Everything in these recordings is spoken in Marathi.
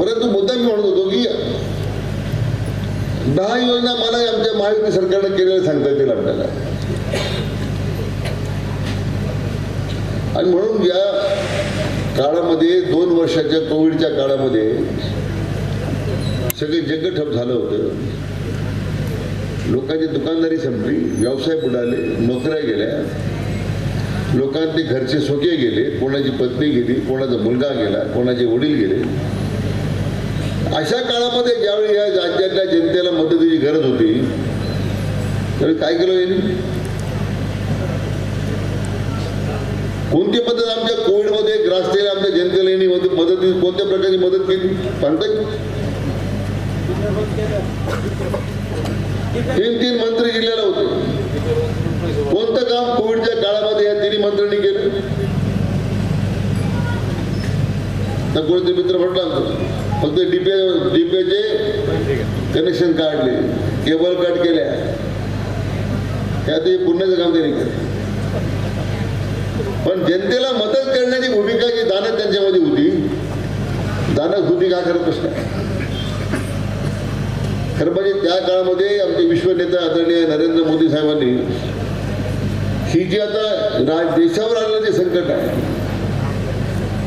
परंतु मुद्दा मी म्हणत होतो की दहा योजना मला आमच्या महायुती सरकारनं केलेल्या सांगता येतील आपल्याला. आणि म्हणून या काळामध्ये दोन वर्षाच्या कोविडच्या काळामध्ये सगळे जग ठप झालं होतं. लोकांची दुकानदारी संपली व्यवसाय बुडाले नोकऱ्या गेल्या. लोकांचे घरचे सोके गेले कोणाची पत्नी गेली कोणाचा मुलगा गेला कोणाचे वडील गेले. अशा काळामध्ये ज्यावेळी या राज्यातल्या जनतेला मदतीची गरज होती त्यावेळी काय केलं यांनी? कोणती पद्धत आमच्या कोविडमध्ये ग्रासलेल्या आमच्या जनतेला यांनी मदत मदती कोणत्या प्रकारची मदत केली? सांगता तीन तीन मंत्री जिल्ह्याला होते. कोणतं काम कोविडच्या काळामध्ये या तिन्ही मंत्र्यांनी केलं? तर कोणते मित्र म्हटलं फक्त डीपे डीपेचे कनेक्शन काढले केबल कट केल्या. त्यात पुण्याचं काम त्यांनी केलं. पण जनतेला मदत करण्याची भूमिका जी दानत त्यांच्यामध्ये होती दानत होती का करत प्रश्न खरं म्हणजे त्या काळामध्ये आमचे विश्वनेता आदरणीय नरेंद्र मोदी साहेबांनी ही जी आता राज देशावर आलेलं जे संकट आहे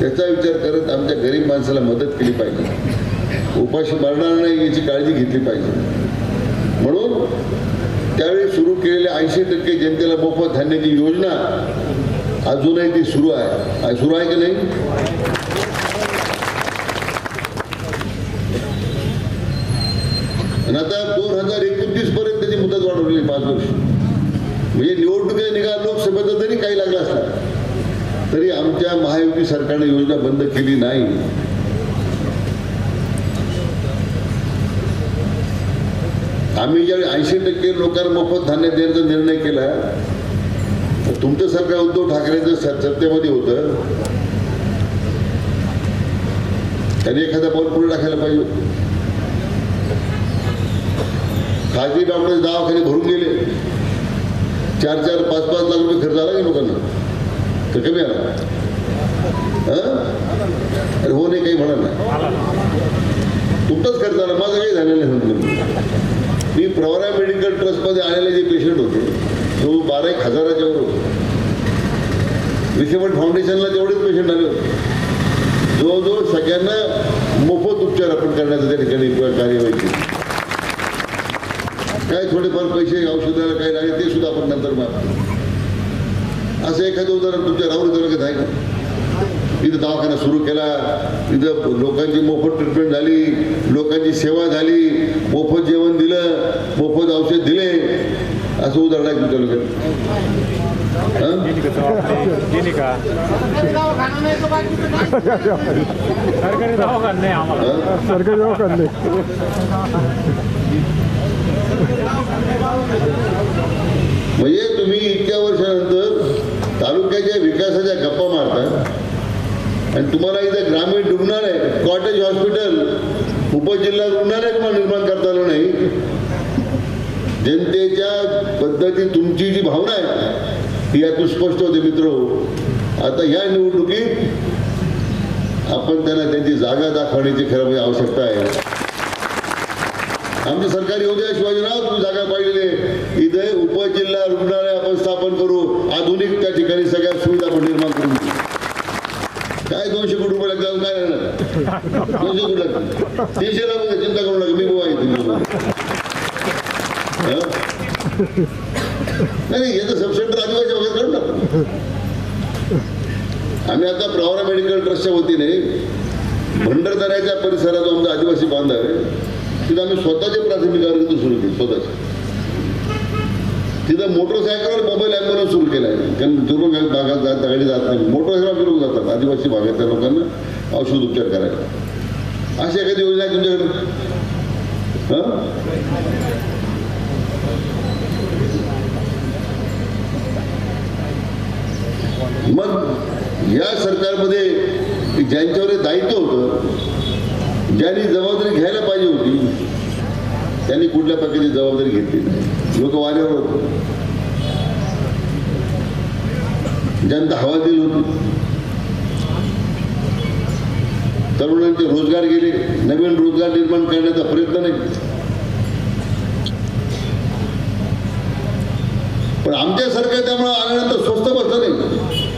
त्याचा विचार करत आमच्या गरीब माणसाला मदत केली पाहिजे. उपाशी मरणार नाही याची काळजी घेतली पाहिजे. म्हणून त्यावेळी सुरू केलेल्या ऐंशी टक्के जनतेला मोफत धान्याची योजना अजूनही ती सुरू आहे. सुरू आहे की नाही? आणि आता दोन हजार एकोणतीस पर्यंत त्याची मुदत वाढवलेली पाच वर्ष. म्हणजे निवडणुकीचा निकाल लोकसभेचा जरी काही लागला असला तरी आमच्या महायुती सरकारने योजना बंद केली नाही. आम्ही ज्यावेळी ऐंशी टक्के लोकांना मोफत धान्य देण्याचा निर्णय केला तर तुमचं सरकार उद्धव ठाकरेचं स- सत्तेमध्ये होतं. त्यांनी एखादा पाऊल पुढे टाकायला पाहिजे. खाजगी डॉक्टर दवाखाने भरून गेले. चार चार पाच पाच लाख रुपये खर्च आला की लोकांना? तर कमी आला. अरे हो नाही काही म्हणा ना तुमचाच खर्च आला. माझं काही झालेलं नाही समजलं मी प्रवरा मेडिकल ट्रस्टमध्ये आलेले जे पेशंट होते तो बारा एक हजाराच्या वर होते. रिसेवट फाउंडेशनला तेवढेच पेशंट आले होते. जवळजवळ सगळ्यांना मोफत उपचार आपण करण्याचं त्या ठिकाणी कार्यवाही केली. काय थोडेफार पैसे औषधाला काही लागले ते सुद्धा आपण नंतर मारतो असं एखादं उदाहरण तुमच्या राहुल तालुक्यात आहे का? इथं दवाखाना सुरू केला इथं लोकांची मोफत ट्रीटमेंट झाली लोकांची सेवा झाली मोफत जेवण दिलं मोफत औषध दिले. असं उदाहरण आहे तुमच्या लोकांना सरकारी म्हणजे तुम्ही इतक्या वर्षानंतर तालुक्याच्या विकासाच्या गप्पा मारतात. आणि तुम्हाला इथं ग्रामीण रुग्णालय कॉटेज हॉस्पिटल उपजिल्हा रुग्णालय तुम्हाला निर्माण करता आलं नाही. जनतेच्या पद्धती तुमची जी भावना आहे ती यातून स्पष्ट होते मित्र. आता या निवडणुकीत आपण त्यांना त्यांची जागा दाखवण्याची खरं म्हणजे आवश्यकता आहे. आमचं सरकारी होते शिवाजीराव तुम्ही जागा पाहिलेले इथे उपजिल्हा रुग्णालय आपण स्थापन करू. आधुनिक त्या ठिकाणी सगळ्या सुविधा आपण निर्माण करू काय दोनशे कोटी रुपये लागतात काय लागणार? दोनशे कोटी लागतात. तीनशे लागू चिंता करू नका मी बुवा आहे नाही हे तर सबसेंटर आदिवासी वगैरे काढून टाकू. आम्ही आता प्रवरा मेडिकल ट्रस्टच्या वतीने भंडारदऱ्याच्या परिसरात आमचा आदिवासी बांधव आहे तिथं आम्ही स्वतःचे प्राथमिक आरोग्य सुरू केले स्वतःचे. तिथं मोटरसायकलवर मोबाईल ॲम्ब्युलन्स सुरू केला आहे कारण दुर्गम भागात जात गाडी जात नाही. मोटरसायकल फिरून जातात. आदिवासी भागातल्या लोकांना औषध उपचार करायला. अशी एखादी योजना आहे तुमच्याकडे? हां? मग या सरकारमध्ये ज्यांच्यावर दायित्व होतं ज्यांनी जबाबदारी घ्यायला पाहिजे होती त्यांनी कुठल्या प्रकारची जबाबदारी घेतली नाही. लोक वाऱ्यावर होते. जनता हवा दिली होती. तरुणांचे रोजगार गेले नवीन रोजगार निर्माण करण्याचा प्रयत्न नाही. पण आमच्या सरकार त्यामुळे आल्यानंतर स्वस्त बसलं नाही.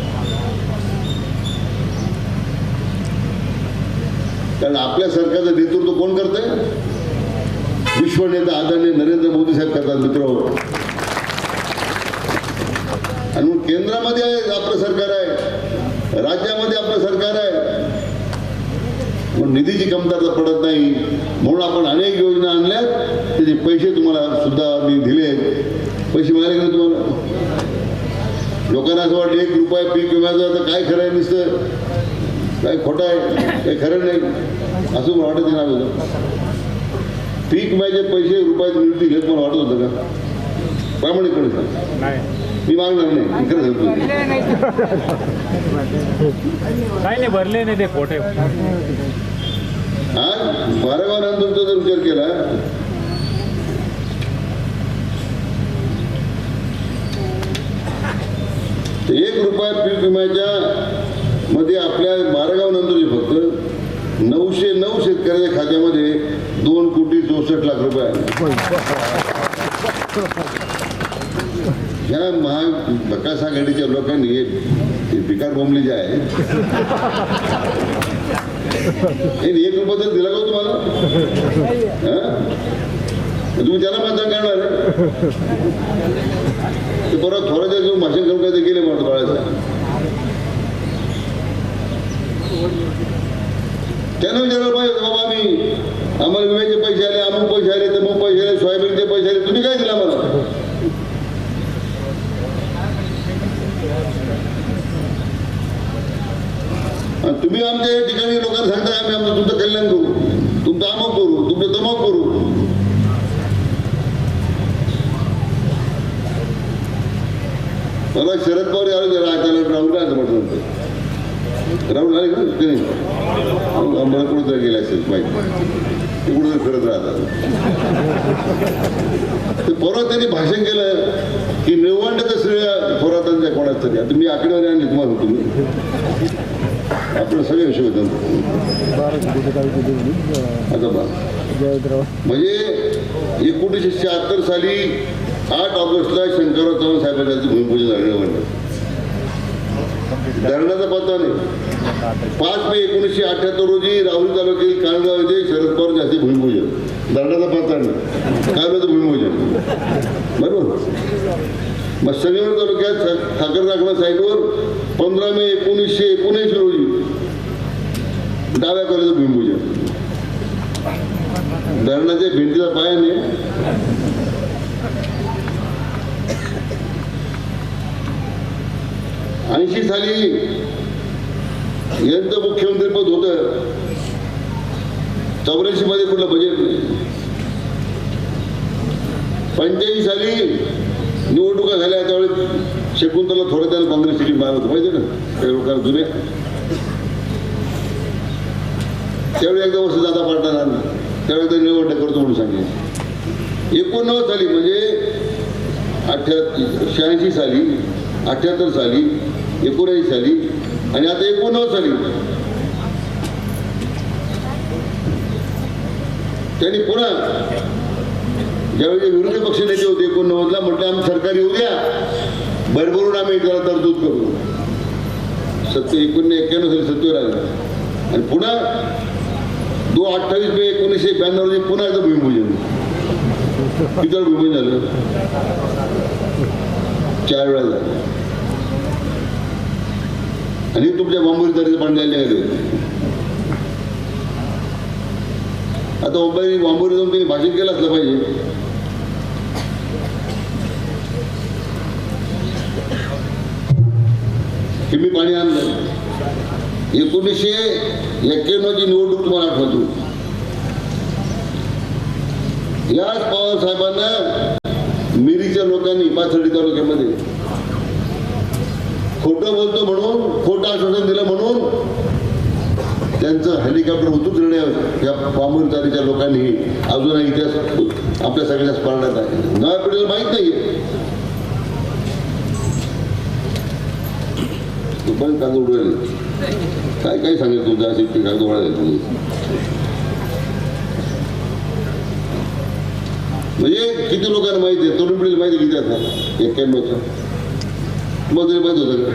कारण आपल्या सरकारचं नेतृत्व कोण करतंय? विश्व नेता आदरणीय नरेंद्र मोदी साहेब करतात मित्र. आणि मग केंद्रामध्ये आपलं सरकार आहे. राज्यामध्ये आपलं सरकार आहे. मग निधीची कमतरता पडत नाही. म्हणून आपण अनेक योजना आणल्या त्याचे पैसे तुम्हाला सुद्धा मी दिले. पैसे मिळाले का तुम्हाला? लोकांना असं वाटलं एक रुपया पीक विम्याचं तर काय खरं आहे नुसतं? काय खोटं आहे. काही खरं नाही. असं मला वाटत नाही ना पीक विम्याचे पैसे रुपयात मिळतील हे तुम्हाला वाटत होतं का? प्रामाणिकपणे सांग नाही. मी मागणार नाही. खरं सांगतो. काही नाही भरले नाही ते खोटे. हा? बारागाव नंतरचा जर विचार केला एक रुपया पीक विम्याच्या मध्ये आपल्या बारागाव नंतरचे फक्त नऊशे नऊ शेतकऱ्याच्या खात्यामध्ये दोन कोटी चौसष्ट लाख रुपये या ह्या महा बकास आघाडीच्या लोकांनी हे पिकार बोंबली जे आहे हे एक रुपया तर दिला का हो तुम्हाला? तुम्ही त्याला मतदान करणार आहे? ते थोड्याच्या घेऊन भाषण करून काय ते गेले म्हणतो बाळासाहेब. त्यानं विचारलं पाहिजे बाबा आम्ही आम्हाला विम्याचे पैसे आले अमुक पैसे आले तमुक पैसे आले सोयाबीनचे पैसे आले तुम्ही काय दिला मला आणि तुम्ही आमच्या या ठिकाणी लोकांना सांगताय आम्ही आमचं तुमचं कल्याण करू तुमचं अमुक करू तुमचं तमक करू. मला शरद पवार यावेळी जरा त्याला राहुल म्हटलं राहुल आले का? ते नाही? मला कुठं गेले असेल माहिती ते कुठं फिरत राहतात. ते परवा त्यांनी भाषण केलं की निवडण्याचं श्रेय थोरातांच्या कोणाच तरी. आता मी आकडेवारी आणली तुम्हाला तुम्ही आपलं सगळे विषय होतं आता बा म्हणजे एकोणीसशे शहात्तर साली आठ ऑगस्टला शंकरराव चव्हाण साहेबांचं भूमिपूजन झालेलं म्हणलं धरणाचा पत्ता नाही. पाच मे एकोणीसशे अठ्याहत्तर रोजी राहुरी तालुक्यातील काळगाव येथे शरद पवार यांचे भूमिपूजन. धरणाचा पाच नाही भूमिपूजन. बरोबर? मग शनिवार तालुक्यात ठाकर राखणा साईटवर पंधरा मे एकोणीसशे एकोणऐंशी रोजी डाव्या कॉलेजचं भूमिपूजन. धरणाच्या भिंतीचा पायाने ऐंशी साली यांचं मुख्यमंत्री पद होतं चौऱ्याऐंशी मध्ये कुठलं बजेट नाही पंच्याऐंशी साली निवडणुका झाल्या त्यावेळी शकुंतला थोडं त्याला काँग्रेस सिटी मारत होतं माहिती ना लोकांना जुने त्यावेळी एकदा वर्ष जाता पाटणार त्यावेळी एकदा निवडणूक करतो म्हणून सांगितलं एकोणनव्वद साली म्हणजे अठ्या शहाऐंशी साली अठ्याहत्तर साली एकोणऐंशी साली आणि आता एकोणनव्वद झाली त्यांनी पुन्हा ज्यावेळी विरोधी पक्ष नेते होते एकोणनव्वदला म्हटलं आम्ही सरकार येऊ द्या. भरभरून आम्ही त्याला तरतूद करू. सत्य एकोणीस एक्क्याण्णव साली सत्तेवर आले आणि पुन्हा दो अठ्ठावीस मे एकोणीसशे ब्याण्णव रोजी पुन्हा एकदा भूमिपूजन किती भूमिपूजन झालं. चार वेळा झालं. आणि तुमच्या बांबोरी तरी पाणी द्यायला आता मुंबई बांबोरी जाऊन त्यांनी भाषण केलं असलं पाहिजे. की मी पाणी आणलं? एकोणीसशे एक्क्याण्णवची निवडणूक तुम्हाला आठवतो. याच पवार साहेबांना मिरीच्या लोकांनी पाथर्डी तालुक्यामध्ये खोटं बोलतो म्हणून खोटं आश्वासन दिलं म्हणून त्यांचं हेलिकॉप्टर उतरण्यावर या पामूर तारीच्या लोकांनी. अजूनही इतिहास आपल्या सगळ्या स्मरणात आहे. नव्या पिढीला माहीत नाहीये. पण कागद उडवेल काय काय सांगेल तुझा अशी ती उडाले तुम्ही म्हणजे किती लोकांना माहिती आहे? तरुण पिढीला माहिती आहे किती असणार एक्क्याण्णवचं. तुम्हाला माहीत होतं का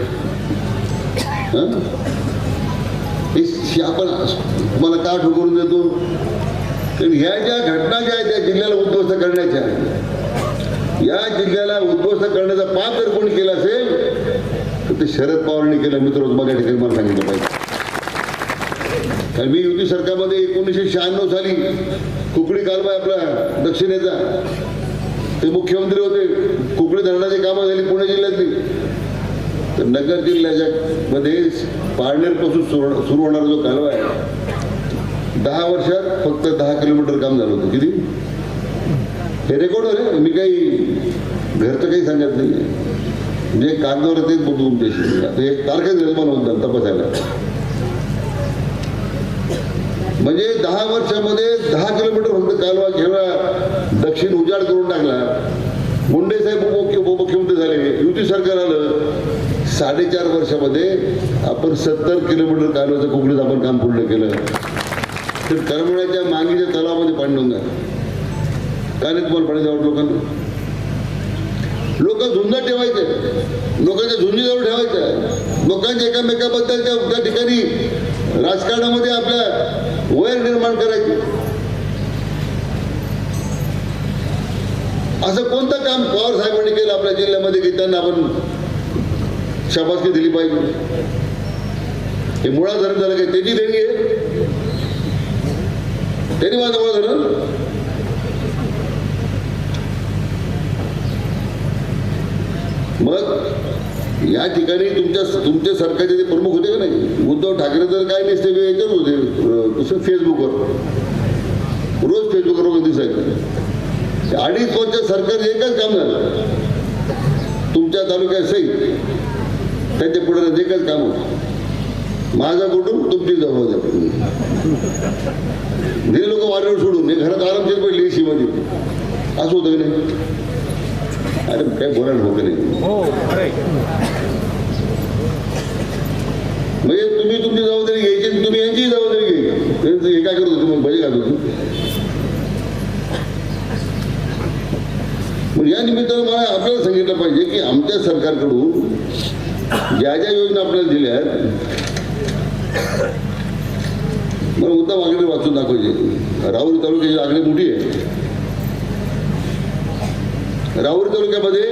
आपण मला का ठोकरून देतो? कारण ह्या ज्या घटना ज्या आहेत त्या जिल्ह्याला उद्ध्वस्त करण्याच्या. या जिल्ह्याला उद्ध्वस्त करण्याचा पाप जर कोणी केला असेल तर ते शरद पवारांनी केलं. मित्र तुम्हाला ठिकाणी मला सांगितलं पाहिजे. कारण मी युती सरकारमध्ये एकोणीसशे शहाण्णव साली कुकडी कालबाय आपला दक्षिणेचा. ते मुख्यमंत्री होते. कुकडी धरणाची कामं झाली पुणे जिल्ह्यातली. नगर जिल्ह्याच्या मध्ये पारनेरपासून सुरू सुरू होणारा जो कालवा आहे दहा वर्षात फक्त दहा किलोमीटर काम झालं होतं. किती? हे रेकॉर्ड आहे मी काही घरचं काही सांगत नाही म्हणजे कागदावर तेच बोलतो तुमच्याशी आता एक तारखा निर्माण होतात तपासायला. म्हणजे दहा वर्षामध्ये दहा किलोमीटर फक्त कालवा घेवळा दक्षिण उजाड करून टाकला. मुंडे साहेब उपमुख्यमंत्री झाले. युती सरकार आलं साडेचार वर्षामध्ये आपण सत्तर किलोमीटर कालव्याचं कोकणीत आपण काम पूर्ण केलं. तर करमळ्याच्या मागीच्या तलावामध्ये पाणी नव्हतं काय नाही तुम्हाला पाणी द्यावं लोकांना. लोक झुंजा ठेवायचे. लोकांच्या झुंजीजवळ ठेवायच्या लोकांच्या एकामेकाबद्दल त्या त्या ठिकाणी राजकारणामध्ये आपल्या वैर निर्माण करायचे. असं कोणतं काम पवार साहेबांनी केलं आपल्या जिल्ह्यामध्ये की त्यांना आपण शाबासकी दिली पाहिजे? हे मुळा धरण झालं काय त्याची देणगी आहे. त्यांनी माझं मुळा धरण? मग या ठिकाणी तुमच्या तुमच्या सरकारचे ते प्रमुख होते का नाही? उद्धव ठाकरे तर काय नसते याच्यावर होते दुसरं फेसबुकवर रोज फेसबुकवर दिसायचं. अडीच वर्ष सरकार एकच काम झालं. तुमच्या तालुक्यात सहित त्यांच्या पुढे एकच काम होतं. माझं कुटुंब तुमची जबाबदारी. दिले लोक वाऱ्यावर सोडून हे घरात आरामशीर पडली एसी मध्ये. असं होतं की नाही? अरे काय बोलायला होतं नाही हो. म्हणजे तुम्ही तुमची जबाबदारी घ्यायची तुम्ही यांची जबाबदारी घ्यायची. हे काय करत होते? मग भजे घालत होते. या निमित्तानं मला आपल्याला सांगितलं पाहिजे की आमच्या सरकारकडून ज्या ज्या योजना आपल्याला दिल्या आहेत मला मुद्दा आकडे वाचून दाखवायचे राहुरी तालुक्याची आकडे मोठी आहे. राहुरी तालुक्यामध्ये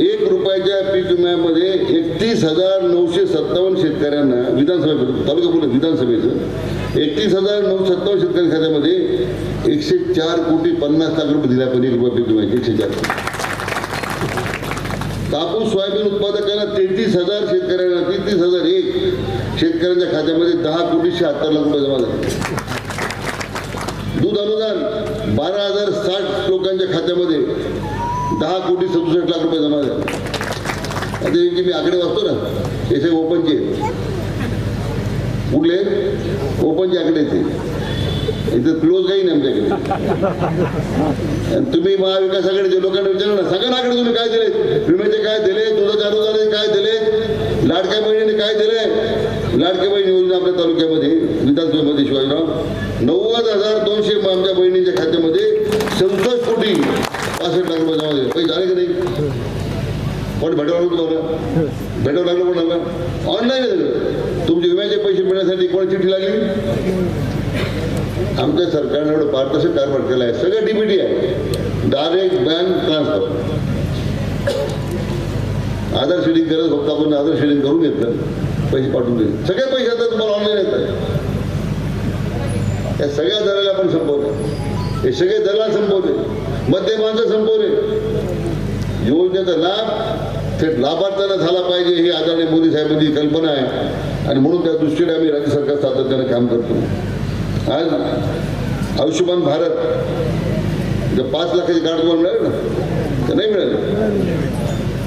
एक रुपयाच्या पीक विम्यामध्ये एकतीस हजार नऊशे सत्तावन्न शेतकऱ्यांना विधानसभा तालुका बोलत विधानसभेचं. एकतीस हजार नऊ सत्तावन्न शेतकरी खात्यामध्ये एकशे चार कोटी पन्नास लाख रुपये दिले आपण एक रुपया पीक विम्याचे एकशे चार. कापूस सोयाबीन उत्पादकांना तेहतीस हजार शेतकऱ्यांना तेहतीस हजार एक शेतकऱ्यांच्या खात्यामध्ये दहा कोटी शहात्तर लाख रुपये जमा झाले. दूध अनुदान बारा हजार साठ लोकांच्या खात्यामध्ये दहा कोटी सदुसष्ट लाख रुपये जमा झाले. आता मी आकडे वाचतो ना एस सगळे ओपनचे कुठले? ओपनचे आकडे ते. इथं क्लोज काही नाही आमच्याकडे. आणि तुम्ही महाविकासाकडे आघाडीच्या लोकांना विचारलं ना सांगा आकडे तुम्ही काय दिले? विम्याचे काय दिले? दुधाच्या अनुदानाचे काय दिले? लाडक्या बहिणीने काय दिले? लाडक्या बहिणी योजना आपल्या तालुक्यामध्ये विधानसभेमध्ये शिवाजीराव नव्वद हजार दोनशे आमच्या बहिणींच्या खात्यामध्ये सदुसष्ट कोटी पासष्ट लाख जमा झाले. पैसे आले की नाही? पण भेटवलं तुम्हाला? भेटावं लागलं कोणाला? ऑनलाईन तुमचे विम्याचे पैसे मिळण्यासाठी कोण चिठ्ठी लागली? आमच्या सरकारने एवढं पारदर्शक कारभार केला आहे. सगळं डीबीटी आहे. Direct bank transfer Aadhaar seeding करत फक्त आपण आधार शेडिंग करून घेतलं. पैसे पाठवून दिले. सगळे पैसे आता तुम्हाला ऑनलाईन येतात या सगळ्या दराला आपण संपवले हे सगळे दलाल संपवले मध्यमांचं संपवले. योजनेचा लाभ थेट लाभार्थ्यांना झाला पाहिजे ही आदरणीय मोदी साहेबांची कल्पना आहे. आणि म्हणून त्या दृष्टीने आम्ही राज्य सरकार सातत्याने काम करतो. आज आयुष्यमान भारत जे पाच लाखाची कार्ड तुम्हाला मिळाले ना तर नाही मिळाले.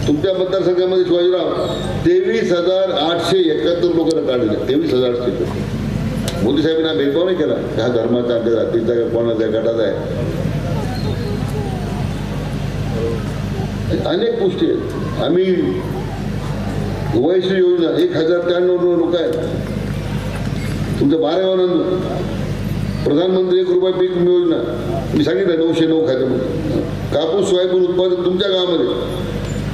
तुमच्या मतदारसंघामध्ये शिवाजीराव तेवीस हजार आठशे एकाहत्तर लोकांना काढले. तेवीस हजार आठशे मोदी साहेबांनी भेदभाव नाही केला. हा धर्माचा जातीचा कोणाचा गटाचा आहे. अनेक गोष्टी आहेत. आम्ही वयश्री योजना एक हजार त्र्याण्णव लोक आहेत. बारावा बाराव्यानंद प्रधानमंत्री एक रुपये पीक योजना. मी सांगितलं नऊशे नऊ खात्यामध्ये कापूस सोयाबीन उत्पादन तुमच्या गावामध्ये.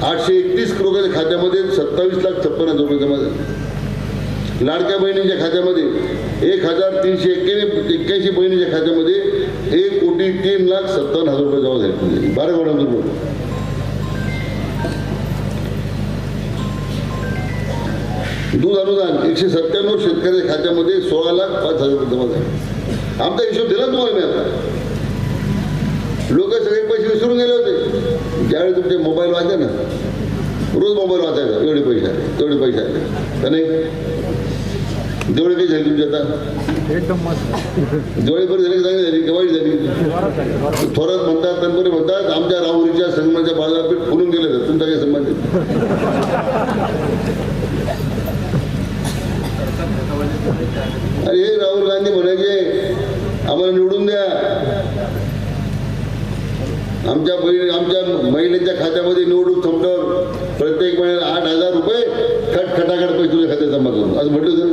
आठशे एकतीस लोकांच्या खात्यामध्ये सत्तावीस लाख छप्पन हजार रुपये जमा झाले. लाडक्या बहिणीच्या खात्यामध्ये एक हजार तीनशे एक्क्याऐंशी बहिणीच्या खात्यामध्ये एक कोटी तीन लाख सत्तावन्न हजार रुपये जमा झाले बारा गोडांवर रुपये दूध अनुदान एकशे सत्त्याण्णव शेतकऱ्याच्या खात्यामध्ये सोळा लाख पाच हजार रुपये जमा झाले. आमचा हिशोब दिला तुम्हाला मी आता. लोक सगळे पैसे विसरून गेले होते. ज्यावेळी तुमचे मोबाईल वाजले ना रोज मोबाईल वाचायचा. एवढे पैसे आले तेवढे पैसे आले का नाही? जेवढे काही झाले तुमचे आता. एकदम मस्त. दिवाळी बरी झाली चांगली झाली दिवाळी झाली. थोरात म्हणतात तनपरी म्हणतात आमच्या राहुरीच्या संगमाच्या बाजारपेठ फुलून गेले तर तुमचा काही संबंध अरे हे राहुल गांधी म्हणायचे आम्हाला निवडून द्या. आमच्या बहिणी आमच्या महिलेच्या खात्यामध्ये निवडणूक संपल्यावर प्रत्येक वेळेला आठ हजार रुपये खट खटाखट पैसे तुझ्या खात्यात जमा करून असं म्हटलं तर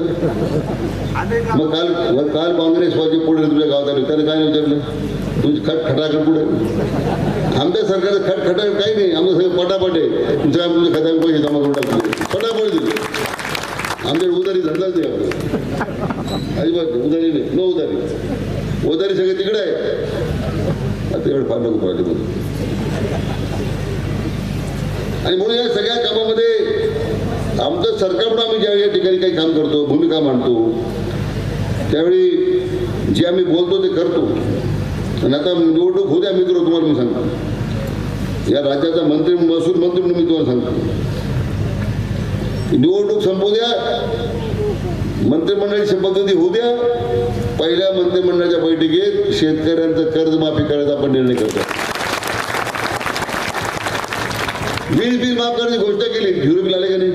मग काल मग काल काँग्रेसवादी पुढे तुझ्या गावात आले. त्याने काय विचारलं? तुझी खट खटाखट पुढे. आमच्या सरकारचं खट काही नाही. आमचं सगळं पटापट आहे. तुमच्या तुमच्या खात्यात पैसे जमा करून टाकले. पटापट दिले. आमच्या उदारी धरलाच नाही आपलं. अजिबात उधारी नाही. न उधारी. उधारी सगळे तिकडे आहे. आता एवढं फार नको पाहिजे आणि म्हणून या सगळ्या कामामध्ये आमचं सरकार पण आम्ही ज्यावेळी या ठिकाणी काही काम करतो भूमिका मांडतो त्यावेळी जे आम्ही बोलतो ते करतो. आणि आता निवडणूक होऊ द्या मित्र तुम्हाला मी सांगतो. या राज्याचा मंत्री महसूल मंत्री म्हणून मी तुम्हाला सांगतो. निवडणूक संपू द्या मंत्रिमंडळाची शपथविधी होऊ द्या पहिल्या मंत्रिमंडळाच्या बैठकीत शेतकऱ्यांचं कर्जमाफी करायचा आपण निर्णय करतो. वीज बिल माफ करण्याची घोषणा केली. झिरो बिल आले का नाही?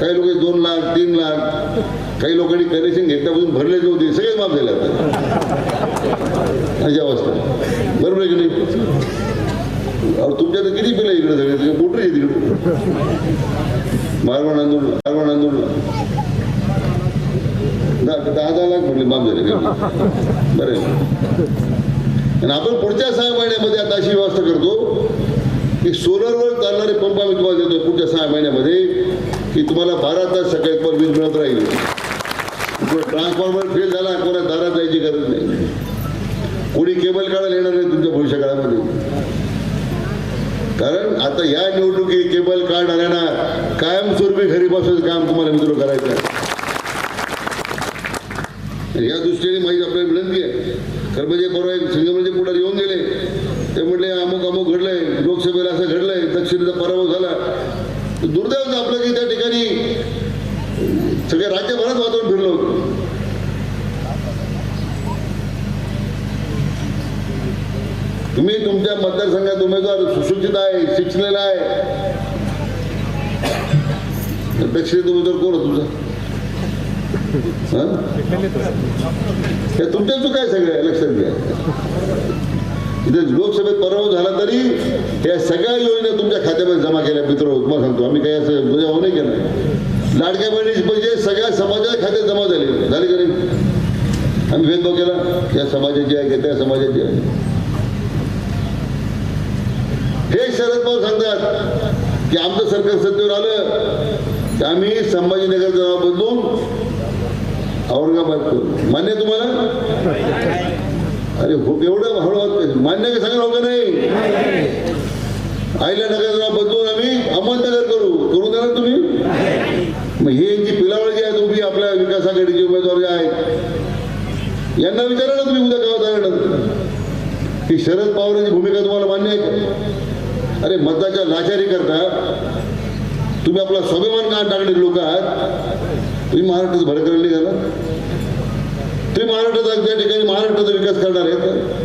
काही लोक दोन लाख तीन लाख काही लोकांनी कनेक्शन घेतल्यापासून भरलेच नव्हते सगळे माफ झाले आता. अशी अवस्था. बरोबर आहे की नाही? तुमच्या तर किती बिल आहे इकडे सगळे? मोटर आहे तिकडे मारवाड आंदोलन मारवाड आंदोलन. दहा दहा दहा लाख म्हटले माफ झाले. का? बरं आणि आपण पुढच्या सहा महिन्यामध्ये आता अशी व्यवस्था करतो की सोलरवर चालणारे पंप आम्ही तुम्हाला देतो पुढच्या सहा महिन्यामध्ये की तुम्हाला बारा तास सकाळी पण वीज मिळत राहील. ट्रान्सफॉर्मर फेल झाला कोणा दारात जायची गरज नाही. कोणी केबल काढायला येणार नाही तुमच्या भविष्य काळामध्ये. कारण आता या निवडणुकी केबल काढणाऱ्यांना कायमस्वरूपी घरी बसवायचं काम तुम्हाला मित्र करायचं आहे. या दृष्टीने माझी आपल्याला विनंती आहे. खरं म्हणजे परवा एक पुढे येऊन गेले. ते म्हटले अमुक अमुक घडलंय लोकसभेला असं घडलंय दक्षिणेचा पराभव झाला. तर आपलं की त्या ठिकाणी सगळ्या राज्यभरात वातावरण फिरलो तुम्ही तुमच्या मतदारसंघात उमेदवार सुशिक्षित आहे शिक्षलेला आहे. दक्षिणेत उमेदवार कोण आहे तुमचा? हे तुमच्या चुका आहे सगळ्या लक्षात घ्या इथे लोकसभेत पराभव झाला तरी या सगळ्या योजना तुमच्या खात्यामध्ये जमा केल्या मित्र तुम्हाला सांगतो. आम्ही काही असं म्हणजे बजाव नाही केलं लाडक्या बहिणीचे म्हणजे पैसे सगळ्या समाजाच्या खात्यात जमा झाले. झाले का नाही? आम्ही भेदभाव केला. या समाजाची आहे की त्या समाजाची आहे? हे शरद पवार सांगतात की आमचं सरकार सत्तेवर आलं की आम्ही संभाजीनगर जरा बदलून औरंगाबाद मान्य आहे तुम्हाला? अरे हो एवढं हळूहळू मान्य आहे का सांगा नाही? आईला नगर बदलून आम्ही. अहमदनगर करू. करू देणार तुम्ही? मग हे यांची पिलावळ जी आहेत उभी आपल्या विकास आघाडीचे उमेदवार जे आहेत यांना विचारा ना तुम्ही उद्या गावात आल्यानंतर. की शरद पवारांची भूमिका तुम्हाला मान्य आहे का? अरे मताच्या लाचारी करता. तुम्ही आपला स्वाभिमान का टाकणे लोक आहात? तुम्ही महाराष्ट्राचं भडकरण नाही झाला तुम्ही महाराष्ट्राचा त्या ठिकाणी महाराष्ट्राचा विकास करणार आहेत का?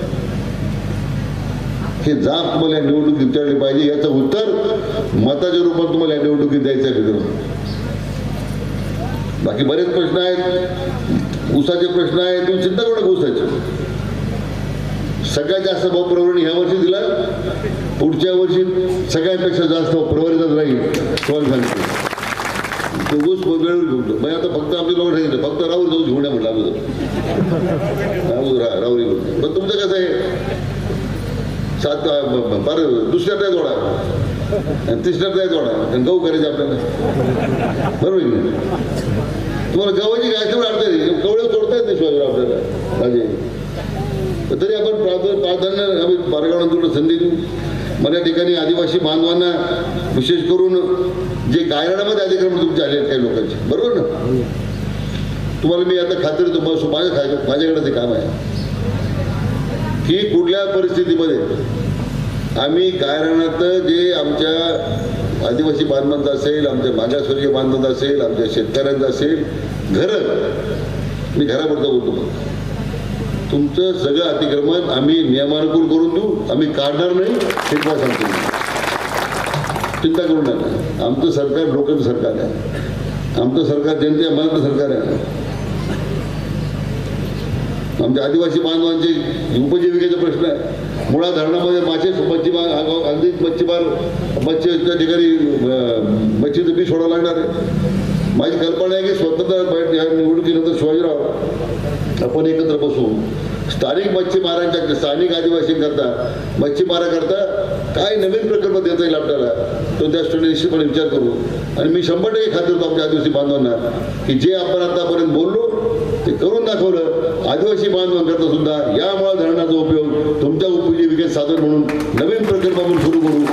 हे जाब तुम्हाला या निवडणुकीत विचारली पाहिजे याचं उत्तर मताच्या रूपात तुम्हाला या निवडणुकीत द्यायचं आहे मित्रांनो. बाकी बरेच प्रश्न आहेत. ऊसाचे प्रश्न आहेत. तुम्ही चिंता करू नका ऊसाचे. सगळ्यात जास्त भाव प्रवरण ह्या वर्षी दिला. पुढच्या वर्षी सगळ्यांपेक्षा जास्त भाव प्रवरितच राहील. तुम्हाला सांगतो. तो वेळेवर घेऊन मग आता फक्त आपले लोक सांगितलं फक्त राहुल जाऊ घेऊन या म्हटलं अगोदर. राहुल राहुल घेऊन पण तुमचं कसं आहे? सात बार दुसऱ्यात आहे थोडा आणि तिसऱ्यात आहे थोडा आणि गहू करायचे आपल्याला. बरोबर आहे तुम्हाला गव्हाची गायची पण अडचण कवळे तोडता येत नाही शिवाजीराव आपल्याला. माझे तरी आपण प्राधान्य प्राधान्य आम्ही बारगावांना संधी देऊ. मला या ठिकाणी आदिवासी बांधवांना विशेष करून जे गायराडामध्ये अतिक्रमण तुमचे आले आहेत काही लोकांचे. बरोबर ना? तुम्हाला मी आता खात्री देतो बस माझ्या खा माझ्याकडे ते काम आहे. की कुठल्या परिस्थितीमध्ये आम्ही गायराणात जे आमच्या आदिवासी बांधवांचं असेल आमच्या मागासवर्गीय बांधवांचं असेल आमच्या शेतकऱ्यांचं असेल घरं मी घराबद्दल बोलतो तुमचं सगळं अतिक्रमण आम्ही नियमानुकूल करून देऊ. आम्ही काढणार नाही हे काय सांगतो चिंता करू नका. आमचं सरकार लोकांचं सरकार आहे. आमचं सरकार जनते मनाचं सरकार आहे. आमच्या आदिवासी बांधवांचे उपजीविकेचा प्रश्न आहे. मुळा धरणामध्ये मासे मच्छीमार अगदी मच्छीमार मच्छीच्या ठिकाणी मच्छीचं बी सोडावं लागणार आहे. माझी कल्पना आहे की स्वतंत्र निवडणुकीनंतर शिवाजीराव आपण एकत्र बसू. स्थानिक मच्छीमारांच्या स्थानिक आदिवासींकरता मच्छीमाराकरता काय नवीन प्रकल्प देता येईल आपल्याला? तो त्या दृष्टीने निश्चितपणे विचार करू. आणि मी शंभर टक्के खात्री होतो आमच्या आदिवासी बांधवांना की जे आपण आतापर्यंत बोललो ते करून दाखवलं. आदिवासी बांधवांकरता सुद्धा या मुळा धरणाचा उपयोग तुमच्या उपजीविकेत साधन म्हणून नवीन प्रकल्प आपण सुरू करू.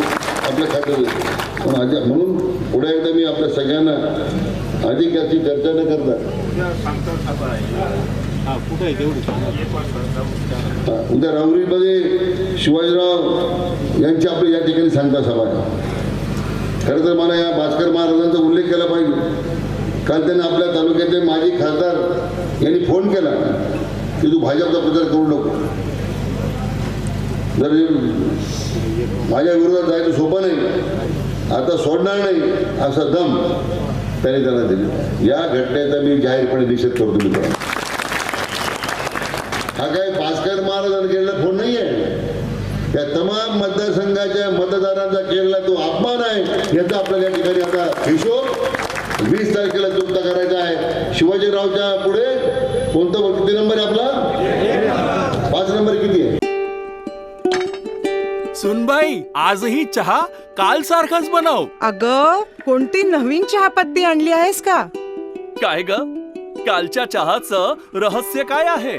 आपल्या खात्यात म्हणून पुढे एकदा मी आपल्या सगळ्यांना अधिक याची चर्चा न करता उद्या राहुरीमध्ये शिवाजीराव यांची आपली या ठिकाणी सांगता सभा खरं तर मला या भास्कर महाराजांचा उल्लेख केला पाहिजे. काल त्यांनी आपल्या तालुक्यातले माजी खासदार यांनी फोन केला की तू भाजपचा प्रचार करू नको. जर माझ्या विरोधात जायचं सोपं नाही आता सोडणार नाही असा दम त्याने त्यांना दिला. या घटनेचा मी जाहीरपणे निषेध करतो मित्रांनो. हा काय भास्कर महाराजांनी केलेला फोन नाही आहे त्या तमाम मतदारसंघाच्या मतदारांचा केलेला तो अपमान आहे. याचा आपल्याला या ठिकाणी आता हिशोब. वीस तारखेला चुकता करायचा आहे. शिवाजीरावच्या पुढे कोणता किती नंबर आहे आपला? पाच नंबर किती आहे? सुनबाई आजही चहा काल सारखाच बनव. अग कोणती नवीन चहापत्ती आणली आहेस का? काय ग? कालच्या चहाचं रहस्य काय आहे?